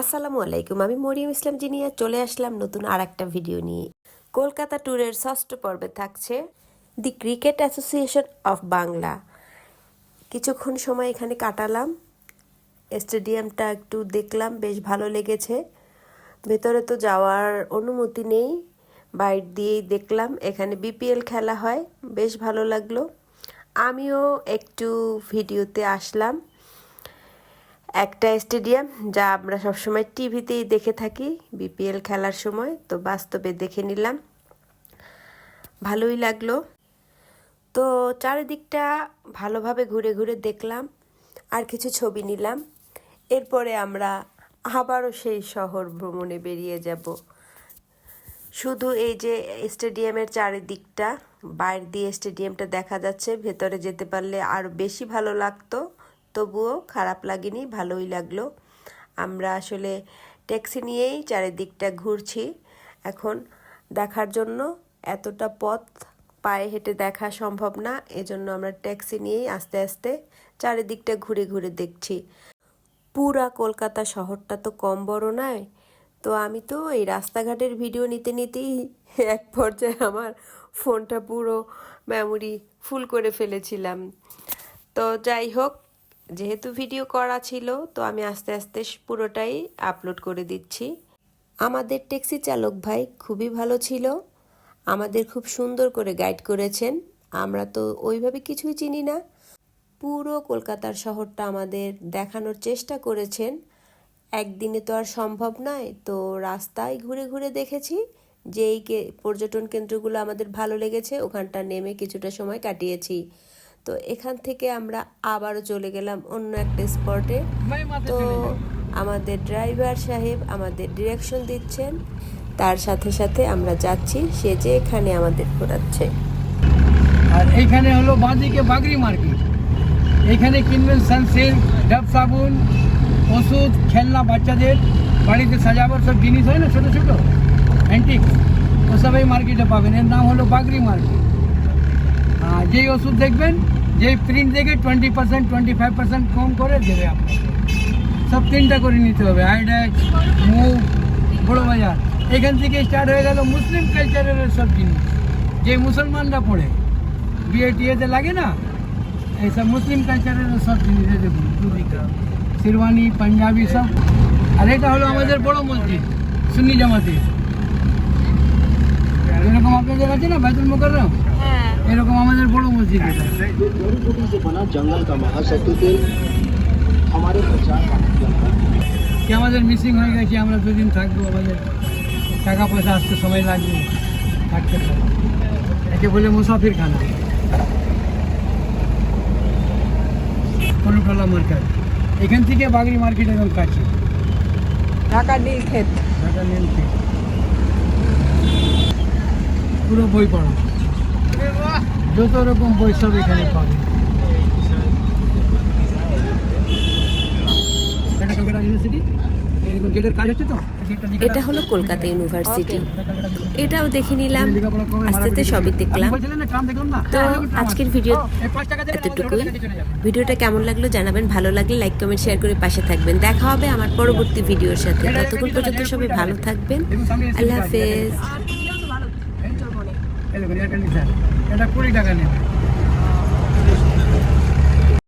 আসসালামু আলাইকুম, আমি মরিয়ম ইসলাম জিনিয়া, চলে আসলাম নতুন আর একটা ভিডিও নিয়ে। কলকাতা ট্যুরের ষষ্ঠ পর্বে থাকছে the cricket association of Bangla. কিছুক্ষণ সময় এখানে কাটালাম, স্টেডিয়ামটা একটু দেখলাম, বেশ ভালো লেগেছে। ভেতরে তো যাওয়ার অনুমতি নেই, বাইরে দিয়েই দেখলাম, এখানে বিপিএল খেলা হয়, বেশ ভালো লাগল। আমিও একটু ভিডিওতে আসলাম। একটা স্টেডিয়াম যা আমরা সবসময় টিভিতেই দেখে থাকি, বিপিএল খেলার সময়। তো বাস্তবে দেখে নিলাম। ভালোই লাগল। তো চারিদিকটা ভালোভাবে ঘুরে ঘুরে দেখলাম, আর কিছু ছবি নিলাম। এরপরে আমরা আবারও সেই শহর ভ্রমণে বেরিয়ে যাব। শুধু এই যে স্টেডিয়ামের চারিদিকটা, বাইর দিয়ে স্টেডিয়ামটা দেখা যাচ্ছে, ভেতরে যেতে পারলে আরও বেশি ভালো লাগতো। তবুও খারাপ লাগেনি, ভালোই লাগল। আমরা আসলে ট্যাক্সি নিয়েই চারিদিকটা ঘুরছি। এখন দেখার জন্য এতটা পথ পায়ে হেঁটে দেখা সম্ভব না, এজন্য আমরা ট্যাক্সি নিয়েই আস্তে আস্তে চারিদিকটা ঘুরে ঘুরে দেখছি। পুরা কলকাতা শহরটা তো কম বড় নয়, তো আমি তো এই রাস্তাঘাটের ভিডিও নিতে নিতেই এক পর্যায়ে আমার ফোনটা পুরো মেমোরি ফুল করে ফেলেছিলাম। তো যাই হোক যেহেতু ভিডিও করা ছিল, তো আমি আস্তে আস্তে পুরোটাই আপলোড করে দিচ্ছি। আমাদের ট্যাক্সি চালক ভাই খুবই ভালো ছিল। আমাদের খুব সুন্দর করে গাইড করেছেন। আমরা তো ওইভাবে কিছুই চিনি না। পুরো কলকাতার শহরটা আমাদের দেখানোর চেষ্টা করেছেন। একদিনে তো আর সম্ভব নয়, তো রাস্তায় ঘুরে ঘুরে দেখেছি যেই কে পর্যটন কেন্দ্রগুলো আমাদের ভালো লেগেছে। ওখানটা নেমে কিছুটা সময় কাটিয়েছি। তো এখান থেকে আমরা আবারও চলে গেলাম অন্য একটা স্পটে তো আমাদের ড্রাইভার সাহেব আমাদের ডিরেকশন দিচ্ছেন। তার সাথে সাথে আমরা যাচ্ছি। সে যে এখানে আমাদের ঘোরাচ্ছে। আর এইখানে হলো বাঁদিকে বাগরি মার্কেট। এইখানে কিনবেন সানসিল্ক ডাব সাবুন ওষুধ খেলনা বাচ্চাদের। বাড়িতে সাজাবার সব জিনিস হয় না ছোটো ছোটো? অ্যান্টিক ওসব এই মার্কেটে পাবেন। এর নাম হলো বাগরি মার্কেট। আর যেই ওষুধ দেখবেন যেই প্রিন্ট দেখে twenty percent twenty five percent কম করে দেবে আপনাকে। সব তিনটা করে নিতে হবে আইডেক্স মুভ বড় বাজার। এখান থেকে স্টার্ট হয়ে গেল মুসলিম কালচারের সব জিনিস। যে মুসলমানরা পড়ে বিয়ে টিয়েতে লাগে না? এইসব মুসলিম কালচারের সব জিনিস দেখুন দুদিকে পাঞ্জাবি সব। আর এটা হলো আমাদের বড় মসজিদ, সুন্নি জামাতে। এরকম আপনাদের আছে না, বাইতুল মোকাররম? হ্যাঁ। এরকম আমাদের বড় মসজিদ কি আমাদের মিসিং হয়ে গেছে আমরা দুদিন থাকব? আমাদের টাকা পয়সা আসতে সময় লাগবে থাকতে একে বলে মুসাফির খানা। কলুটলা মার্কেট। এখান থেকে বাগরি মার্কেট একদম কাছে। ঢাকা নীল ক্ষেত। ঢাকা নীল ক্ষেত। পুরো বই পড়া যত রকম বই সব এখানে পাবে। এটা ইউনিভার্সিটি হলো কলকাতা ইউনিভার্সিটি এটাও দেখে নিলাম। আস্তে আস্তে সবই দেখলাম। তো আজকের ভিডিও এতটুকুই। ভিডিওটা কেমন লাগল জানাবেন। ভালো লাগলে লাইক কমেন্ট শেয়ার করে পাশে থাকবেন। দেখা হবে আমার পরবর্তী ভিডিওর সাথে। ততক্ষণ পর্যন্ত সবাই ভালো থাকবেন। আল্লাহ হাফেজ। এই দেখুন এটা নিচ্ছেন এটা কুড়ি টাকা নেবে।